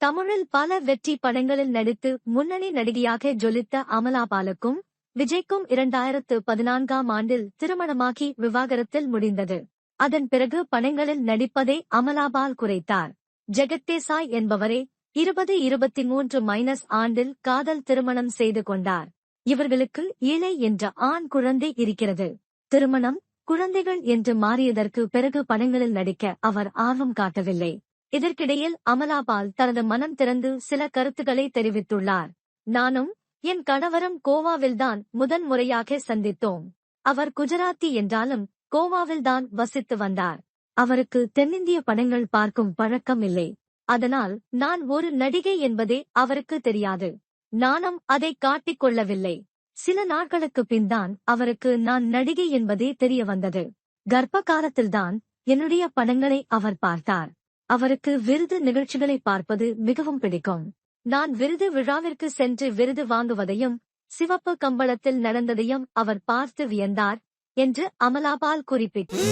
தமிழில் பல வெற்றி படங்களில் நடித்து முன்னணி நடிகையாக ஜொலித்த அமலாபாலுக்கும் விஜய்க்கும் இரண்டாயிரத்து பதினான்காம் ஆண்டில் திருமணமாகி விவாகரத்தில் முடிந்தது. அதன் பிறகு படங்களில் நடிப்பதை அமலாபால் குறைத்தார். ஜெகத்தேசாய் என்பவரே இருபது இருபத்தி மூன்று மைனஸ் ஆண்டில் காதல் திருமணம் செய்து கொண்டார். இவர்களுக்கு ஏழை என்ற ஆண் குழந்தை இருக்கிறது. திருமணம் குழந்தைகள் என்று மாறியதற்கு பிறகு படங்களில் நடிக்க அவர் ஆர்வம் காட்டவில்லை. இதற்கிடையில் அமலாபால் தனது மனம் திறந்து சில கருத்துக்களை தெரிவித்துள்ளார். நானும் என் கணவரும் கோவாவில்தான் முதன் முறையாக சந்தித்தோம். அவர் குஜராத்தி என்றாலும் கோவாவில்தான் வசித்து வந்தார். அவருக்கு தென்னிந்திய படங்கள் பார்க்கும் பழக்கம் இல்லை. அதனால் நான் ஒரு நடிகை என்பதே அவருக்கு தெரியாது. நானும் அதை காட்டிக் கொள்ளவில்லை. சில நாட்களுக்கு பின்தான் அவருக்கு நான் நடிகை என்பதே தெரிய வந்தது கர்ப்ப காலத்தில்தான் என்னுடைய படங்களை அவர் பார்த்தார். அவருக்கு விருது நிகழ்ச்சிகளை பார்ப்பது மிகவும் பிடிக்கும். நான் விருது விழாவிற்கு சென்று விருது வாங்குவதையும் சிவப்பு கம்பளத்தில் நடந்ததையும் அவர் பார்த்து வியந்தார் என்று அமலாபால் குறிப்பிட்டார்.